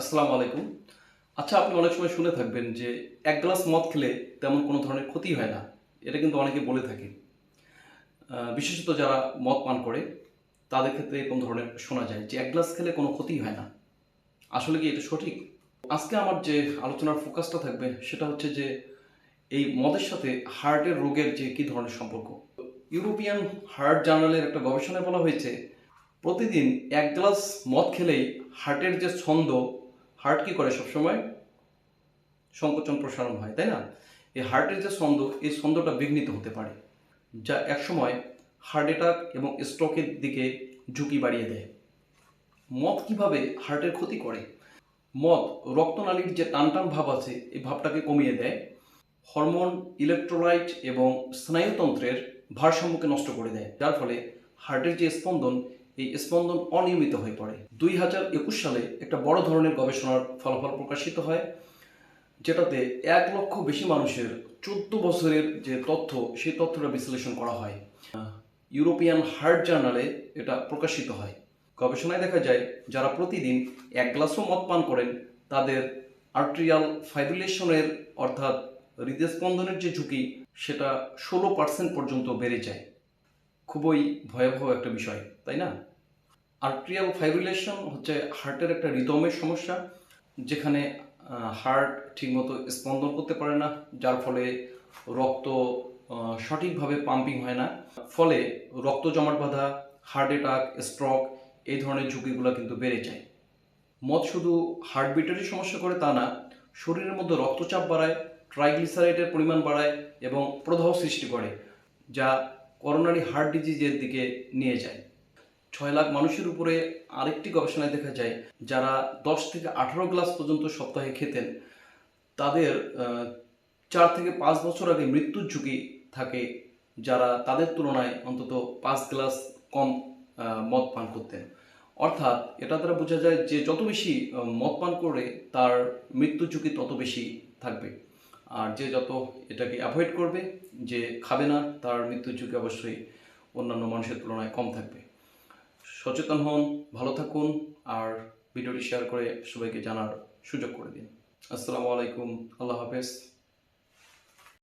আসসালামু আলাইকুম। আচ্ছা আপনি অনেক সময় শুনে থাকবেন যে এক গ্লাস মদ খেলে তেমন কোনো ধরনের ক্ষতি হয় না। এটা কিন্তু অনেকে বলে থাকে। বিশেষত যারা মদ পান করে, তাদের ক্ষেত্রে এরকম ধরনের শোনা যায় যে এক গ্লাস খেলে কোনো ক্ষতি হয় না। আসলে কি এটা সঠিক? আজকে আমার যে আলোচনার ফোকাসটা থাকবে, সেটা হচ্ছে যে এই মদের সাথে হার্টের রোগের যে কী ধরনের সম্পর্ক? ইউরোপিয়ান হার্ট জার্নালের একটা গবেষণায় বলা হয়েছে, প্রতিদিন এক গ্লাস মদ খেলেই হার্টের যে ছন্দ হার্ট কি করে সবসময়? সংকোচন প্রসারণ হয়, তাই না? এই হার্টের যে ছন্দ, এই ছন্দটা বিঘ্নিত হতে পারে, যা একসময় হার্ট অ্যাটাক এবং স্ট্রোকের দিকে ঝুঁকি বাড়িয়ে দেয়। মদ কীভাবে হার্টের ক্ষতি করে? মদ, রক্তনালীর যে টানটান ভাব আছে, এই ভাবটাকে কমিয়ে দেয়। হরমোন ইলেকট্রোলাইট এবং স্নায়ুতন্ত্রের ভারসাম্যকে নষ্ট করে দেয়, যার ফলে হার্টের যে স্পন্দন এই স্পন্দন অনিয়মিত হয়ে পড়ে। দুই হাজার একুশ সালে একটা বড় ধরনের গবেষণার ফলাফল প্রকাশিত হয়, যেটাতে এক লক্ষ বেশি মানুষের চোদ্দ বছরের যে তথ্য, সেই তথ্যটা বিশ্লেষণ করা হয়। ইউরোপিয়ান হার্ট জার্নালে এটা প্রকাশিত হয়। গবেষণায় দেখা যায়, যারা প্রতিদিন এক গ্লাসও মদ পান করেন, তাদের আর্ট্রিয়াল ফাইব্রিলেশনের অর্থাৎ হৃদস্পন্দনের যে ঝুঁকি, সেটা ষোলো পার্সেন্ট পর্যন্ত বেড়ে যায়। খুবই ভয়াবহ একটা বিষয়, তাই না? আর্ট্রিয়াল ফাইব্রিলেশন হচ্ছে হার্টের একটা রিদমের সমস্যা, যেখানে হার্ট ঠিকমতো স্পন্দন করতে পারে না, যার ফলে রক্ত সঠিকভাবে পাম্পিং হয় না। ফলে রক্ত জমাট বাঁধা হার্ট অ্যাটাক স্ট্রোক এই ধরনের ঝুঁকিগুলো কিন্তু বেড়ে যায়। মদ শুধু হার্টবিটেরই সমস্যা করে তা না, শরীরের মধ্যে রক্তচাপ বাড়ায় ট্রাইগ্লিসারাইডের পরিমাণ বাড়ায় এবং প্রদাহ সৃষ্টি করে, যা করোনারি হার্ট ডিজিজের দিকে নিয়ে যায়। ছয় লাখ মানুষের উপরে আরেকটি গবেষণায় দেখা যায়, যারা দশ থেকে আঠারো গ্লাস পর্যন্ত সপ্তাহে খেতেন, তাদের চার থেকে পাঁচ বছর আগে মৃত্যুর ঝুঁকি থাকে, যারা তাদের তুলনায় অন্তত পাঁচ গ্লাস কম মদ পান করতেন। অর্থাৎ এটা দ্বারা বোঝা যায় যে যত বেশি মদ পান করে তার মৃত্যুর ঝুঁকি তত বেশি থাকবে। আর যে যত এটাকে অ্যাভয়েড করবে যে খাবে না, তার মৃত্যুর ঝুঁকি অবশ্যই অন্যান্য মানুষের তুলনায় কম থাকবে। সচেতন হন, ভালো থাকুন, আর ভিডিওটি শেয়ার করে সবাইকে জানার সুযোগ করে দিন। আসসালামু আলাইকুম, আল্লাহ হাফেজ।